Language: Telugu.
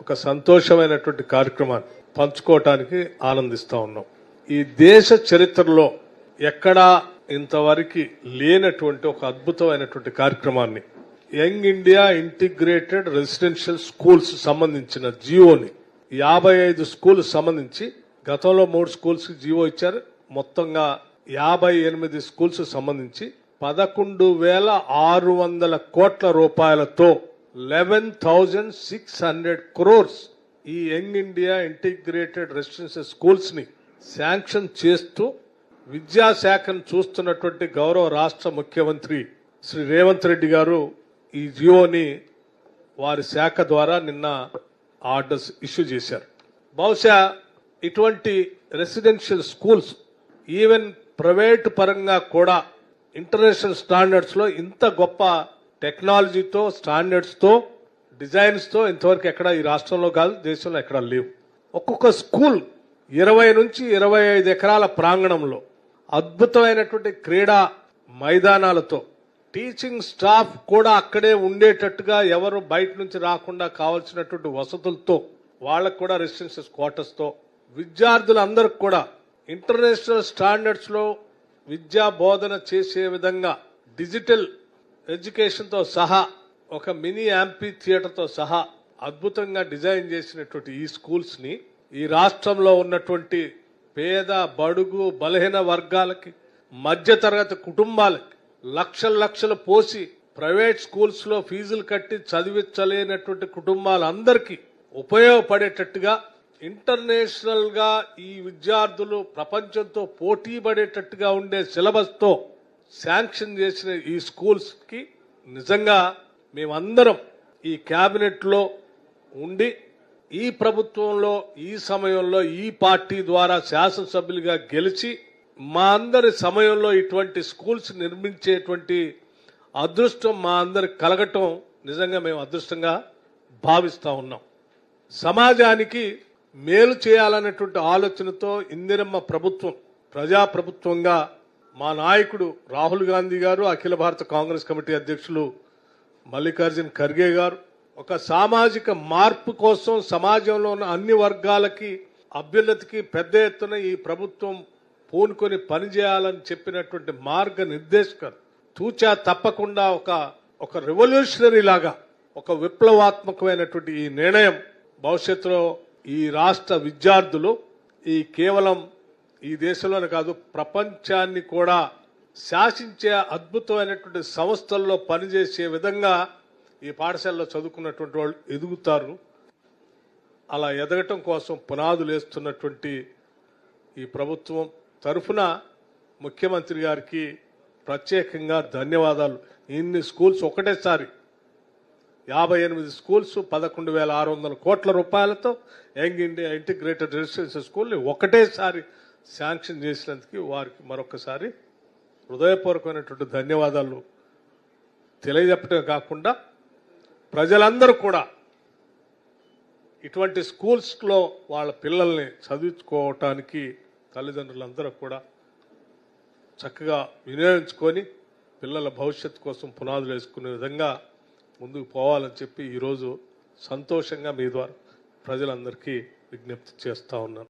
ఒక సంతోషమైనటువంటి కార్యక్రమాన్ని పంచుకోవటానికి ఆనందిస్తూ ఉన్నాం. ఈ దేశ చరిత్రలో ఎక్కడా ఇంతవరకు లేనటువంటి ఒక అద్భుతమైనటువంటి కార్యక్రమాన్ని young India integrated residential schools సంబంధించిన జియోని యాభై ఐదు స్కూల్ సంబంధించి గతంలో మూడు స్కూల్స్ జియో ఇచ్చారు. మొత్తంగా యాభై ఎనిమిది స్కూల్స్ సంబంధించి పదకొండు వేల ఆరు వందల కోట్ల రూపాయలతో eleven thousand six hundred crores ఈ యంగ్ ఇండియా ఇంటిగ్రేటెడ్ రెసిడెన్షియల్ స్కూల్స్ని శాంక్షన్ చేస్తూ విద్యాశాఖను చూస్తున్నటువంటి గౌరవ రాష్ట్ర ముఖ్యమంత్రి శ్రీ రేవంత్ రెడ్డి గారు ఈ జియోని వారి శాఖ ద్వారా నిన్న ఆర్డర్స్ ఇష్యూ చేశారు. బహుశా ఇటువంటి రెసిడెన్షియల్ స్కూల్స్ ఈవెన్ ప్రైవేట్ పరంగా కూడా ఇంటర్నేషనల్ స్టాండర్డ్స్లో ఇంత గొప్ప టెక్నాలజీతో స్టాండర్డ్స్తో డిజైన్స్తో ఇంతవరకు ఎక్కడ ఈ రాష్ట్రంలో కాదు దేశంలో ఎక్కడ లేవు. ఒక్కొక్క స్కూల్ ఇరవై నుంచి ఇరవై ఐదు ఎకరాల ప్రాంగణంలో అద్భుతమైనటువంటి క్రీడా మైదానాలతో టీచింగ్ స్టాఫ్ కూడా అక్కడే ఉండేటట్టుగా ఎవరు బయట నుంచి రాకుండా కావాల్సినటువంటి వసతులతో వాళ్ళకు కూడా రెసిడెన్షియల్ క్వార్టర్స్తో విద్యార్థులందరికి కూడా ఇంటర్నేషనల్ స్టాండర్డ్స్లో విద్యా బోధన చేసే విధంగా డిజిటల్ ఎడ్యుకేషన్తో సహా ఒక మినీ యాంపీ థియేటర్తో సహా అద్భుతంగా డిజైన్ చేసినటువంటి ఈ స్కూల్స్ని ఈ రాష్ట్రంలో ఉన్నటువంటి పేద బడుగు బలహీన వర్గాలకి మధ్యతరగతి కుటుంబాలకి లక్షల లక్షలు పోసి ప్రైవేట్ స్కూల్స్లో ఫీజులు కట్టి చదివించలేనటువంటి కుటుంబాలందరికీ ఉపయోగపడేటట్టుగా ఇంటర్నేషనల్గా ఈ విద్యార్థులు ప్రపంచంతో పోటీ పడేటట్టుగా ఉండే సిలబస్తో శాంక్షన్ చేసిన ఈ స్కూల్స్కి నిజంగా మేమందరం ఈ క్యాబినెట్లో ఉండి ఈ ప్రభుత్వంలో ఈ సమయంలో ఈ పార్టీ ద్వారా శాసనసభ్యులుగా గెలిచి మా అందరి సమయంలో ఇటువంటి స్కూల్స్ నిర్మించేటువంటి అదృష్టం మా అందరికి కలగటం నిజంగా మేము అదృష్టంగా భావిస్తూ ఉన్నాం. సమాజానికి మేలు చేయాలనేటువంటి ఆలోచనతో ఇందిరమ్మ ప్రభుత్వం ప్రజా ప్రభుత్వంగా మా నాయకుడు రాహుల్ గాంధీ గారు అఖిల భారత కాంగ్రెస్ కమిటీ అధ్యక్షులు మల్లికార్జున్ ఖర్గే గారు ఒక సామాజిక మార్పు కోసం సమాజంలో ఉన్న అన్ని వర్గాలకి అభ్యున్నతికి పెద్ద ఎత్తున ఈ ప్రభుత్వం పూనుకొని పనిచేయాలని చెప్పినటువంటి మార్గ నిర్దేశకర్ తూచా తప్పకుండా ఒక ఒక రెవల్యూషనరీ లాగా ఒక విప్లవాత్మకమైనటువంటి ఈ నిర్ణయం భవిష్యత్తులో ఈ రాష్ట్ర విద్యార్థులు ఈ కేవలం ఈ దేశంలోనే కాదు ప్రపంచాన్ని కూడా శాసించే అద్భుతమైనటువంటి సంస్థల్లో పనిచేసే విధంగా ఈ పాఠశాలలో చదువుకున్నటువంటి వాళ్ళు ఎదుగుతారు. అలా ఎదగటం కోసం పునాదులు వేస్తున్నటువంటి ఈ ప్రభుత్వం తరఫున ముఖ్యమంత్రి గారికి ప్రత్యేకంగా ధన్యవాదాలు. ఇన్ని స్కూల్స్ ఒకటేసారి యాభై ఎనిమిది స్కూల్స్ పదకొండు వేల ఆరు వందల కోట్ల రూపాయలతో యంగ్ ఇండియా ఇంటిగ్రేటెడ్ రెసిడెన్షియల్ స్కూల్ని ఒకటేసారి శాంక్షన్ చేసినందుకు వారికి మరొకసారి హృదయపూర్వకమైనటువంటి ధన్యవాదాలు తెలియజెప్పటమే కాకుండా ప్రజలందరూ కూడా ఇటువంటి స్కూల్స్లో వాళ్ళ పిల్లల్ని చదువుకోవటానికి తల్లిదండ్రులందరూ కూడా చక్కగా వినియోగించుకొని పిల్లల భవిష్యత్తు కోసం పునాదులు వేసుకునే విధంగా ముందుకు పోవాలని చెప్పి ఈరోజు సంతోషంగా మీ ద్వారా ప్రజలందరికీ విజ్ఞప్తి చేస్తూ ఉన్నాను.